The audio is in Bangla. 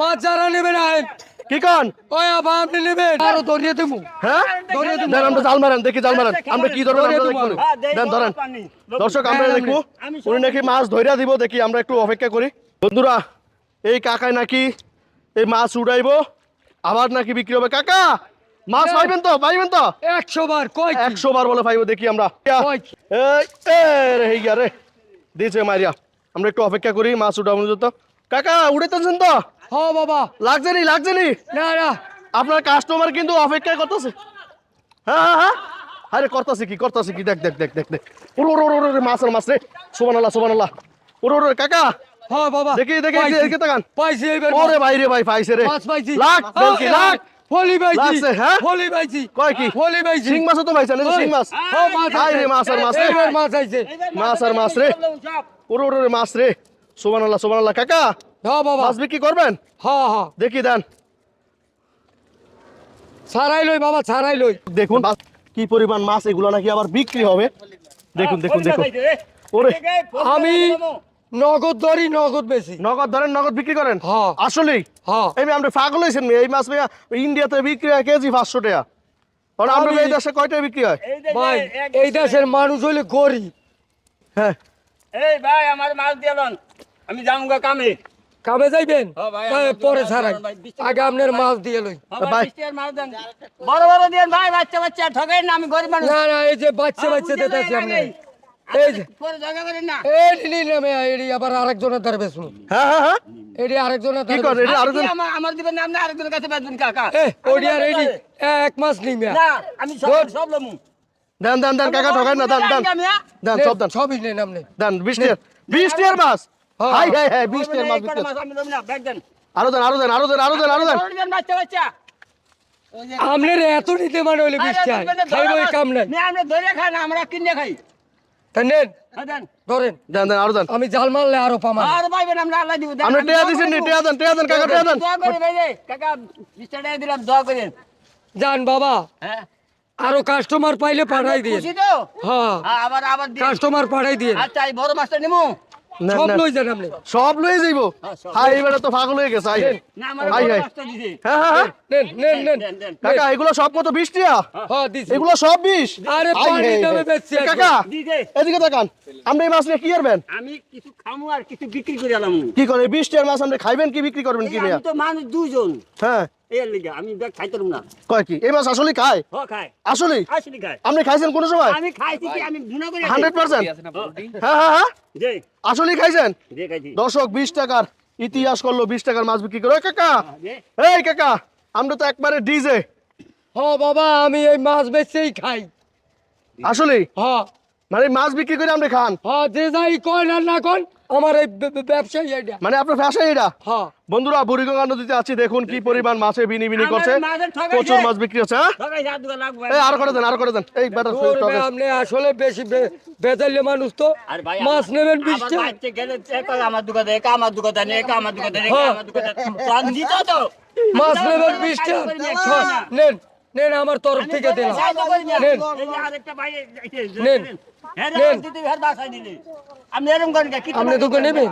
মাছ যারা নেবেন আইন। কি কন? ওই আবার আপনি নেবেন। আরও ধরিয়ে দেবো হ্যাঁ? দেন আমরা জাল মারেন দেখি জাল মারেন। আমরা কি আমরা দেবো। হ্যাঁ, দেন ধরেন। দর্শক আমরা দেখব। উনি নাকি মাছ ধইরা দিব দেখি আমরা একটু অপেক্ষা করি। বন্ধুরা এই কাকায় নাকি এই মাছ উড়াইবো আবার নাকি বিক্রি হবে। কাকা মাছ হ্যাঁ। পাইবেন তো? পাইবেন তো? একশো বার কয় একশো বার বলে পাইবো দেখি আমরা। এই রে দিয়েছে মারিয়া আমরা একটু অপেক্ষা করি মাছ উঠাবো তো। কাকা উড়াইতেছেন তো? হ বাবা। লাগছে নি লাগছে নি না। না আপনার কাস্টমার কিন্তু অপেক্ষা করতেছে। হ্যাঁ হ্যাঁ হ্যাঁ। আরে করতেছে কি করতেছে কি? দেখ দেখ দেখ দেখ দেখ। ওর ওর ওর ওর মাছ আর মাছ রে। সুবান আল্লাহ সুবান আল্লাহ ওর ওর কাকা। হ বাবা। দেখি দেখি পাইছি। এদিকে তাকান। পাইছি এইবার। ওরে ভাই রে ভাই পাইছে রে। মাছ পাইছি। লাখ বেলকি লাখ। ফলি পাইছি। লাগছে, হ্যাঁ? ফলি পাইছি। কয় কি? ফলি পাইছি। শিং মাছও তো যে শিং মাছ? হ্যাঁ মাছ আই রে মাছ আর মাছ রে। এইবার মাছ আইছে মাছ আর মাছ রে। ওর ওর ওর মাছ রে। সুবান আল্লাহ সুবান আল্লাহ কাকা। হ্যাঁ বাবা। মাছ বিক্রি করবেন? হ্যাঁ হ্যাঁ। দেখি দেন। ছাড়াই লই বাবা ছাড়াই লই। দেখুন কি পরিমাণ মাছ এগুলো নাকি আবার বিক্রি হবে। দেখুন দেখুন দেখুন। ওরে আমি নগদ ধরি নগদ বেশি। নগদ ধরেন নগদ বিক্রি করেন? হ্যাঁ। আসলেই? হ্যাঁ। এই পাগল মাছ মেয়ে, ইন্ডিয়াতে বিক্রি হয় কেজি পাঁচশো টাকা। কারণ আমরা এই দেশে কয়টায় বিক্রি হয়? ভাই এই দেশের মানুষ হইলে গরিব। হ্যাঁ। এই ভাই আমার মাছ দিয়ে আমি যাম গো কামে। কামে যাইবেন? হ্যাঁ পরে ছাড়াই আগে আপনার মাছ দিয়ে লই। বড় বড় দিন ভাই বাচ্চা বাচ্চা ঠকেন না আমি গরিব মানুষ। না না এই যে বাচ্চা বাচ্চা আপনি এই যে এই নামে এডি আবার আরেকজনের দ্বারা বেশুন হ্যাঁ হ্যাঁ হ্যাঁ। এডি আরেকজনের কি করে এটা আরেকজন আমার আমার দিবেন না আপনি আরেকজনের কাছে বেচবেন কাকা? এ আমি ওডি আর এডি এক মাস না আমি সব। সব লমু। দেন দেন দেন কাকা ঠকাই না দেন দেন। দেন সব দেন। সবই নেন আপনি। দেন বিশ টিয়ার মাছ। হাই হাই হাই বিশ টিয়ার মাছ বিক্রি আরও দেন আরও দেন আরও দেন আরও দেন আরও দেন। বাচ্চা বাচ্চা আপনার এত নিতে মানে হইলে বিশ টাকা। খাইব এই কাম নাই। আমরা ধরে খাই না আমরা কিনে খাই। নেন। হ্যাঁ, দেন। ধরেন। দেন দেন আরও দেন। আমি জাল মারলে আরও পামান আর পাইবেন আমরা আল্লাহ দিব দেন। আপনি টিয়া দিছেন নি টিয়া দেন টিয়া দেন কাকা টিয়া দেন। দোয়া করে ভাই রে কাকা টাকা দিলাম দোয়া করেন। যান বাবা। হ্যাঁ। আরও কাস্টমার পাইলে পাঠাই দিয়ে খুশি তো? হ্যাঁ। হ্যাঁ, আবার আবার কাস্টমার পাঠাই দিয়ে আচ্ছা এই বড় মাছটা নিমু। সব লই যান আপনি। সব লয়ে যাইবো। হ্যাঁ, হাই এবারে তো পাগল হয়ে গেছে হাই। হাই, হাই। হ্যাঁ হ্যাঁ হ্যাঁ। নেন নেন নেন। কাকা এগুলো সব কত বিশ টিয়া হ্যাঁ দিছি। এগুলো সব বিশ আরে হাই, পানির হাই, দামে বেচছি কাকা এদিকে তাকান। আপনি এই মাছ নিয়ে কি করবেন? আমি কিছু খামু আর কিছু বিক্রি করে আলাম। কি করে? বিশ টিয়ার মাছ আপনি খাইবেন কি বিক্রি করবেন কি নিয়ে আমি তো মানুষ দুজন হ্যাঁ। এর লিগা আমি ব্যাগ খাইতাম না। কয় কি? এই মাছ আসলে খায়? হ খাই আসলে আসলি আপনি খাইছেন কোন সময়? আমি খাইছি কি? আমি গুণা করে খাই। Hundred percent? হ্যাঁ হ্যাঁ হ্যাঁ? খাইছেন? খাইছি। দর্শক বিশ টাকার ইতিহাস করল বিশ টাকার মাছ বিক্রি করে কাকা এই কাকা আমরা তো একবারে ডিজে। হ্যাঁ বাবা আমি এই মাছ বেচেই খাই। আসলেই? হ্যাঁ মানে মাছ বিক্রি করে আপনি খান? হ্যাঁ যে যাই কয় না না কন আমার এই বে- বে- ব্যবসায়ী এটা। মানে আপনার ফ্যাশন এটা? হ্যাঁ। বন্ধুরা বুড়িগঙ্গা নদীতে আছি দেখুন কি পরিমাণ মাছে বিনি বিনি করছে। প্রচুর মাছ বিক্রি হচ্ছে হ্যাঁ? ঠকাই হাত দুগা লাগবে। এই আর করে দেন আর করে দেন। এই ধরবে আপনি আসলে বেশি বে- বেজাইলে মানুষ তো। আর ভাই মাছ নেবেন বিশ আমার এক আমার দোকানে এক আমার দোকানে এক আমার দোকানে এক হ্যাঁ। আমার দোকানে তো তো। মাছ নেবেন বিশ টাকা হ্যাঁ, নেন। নেন আমার তরফ থেকে দিলাম নেন নেন। হ্যাঁ হ্যাঁ আপনি এরকম করেন কি আপনি দোকান নেবেন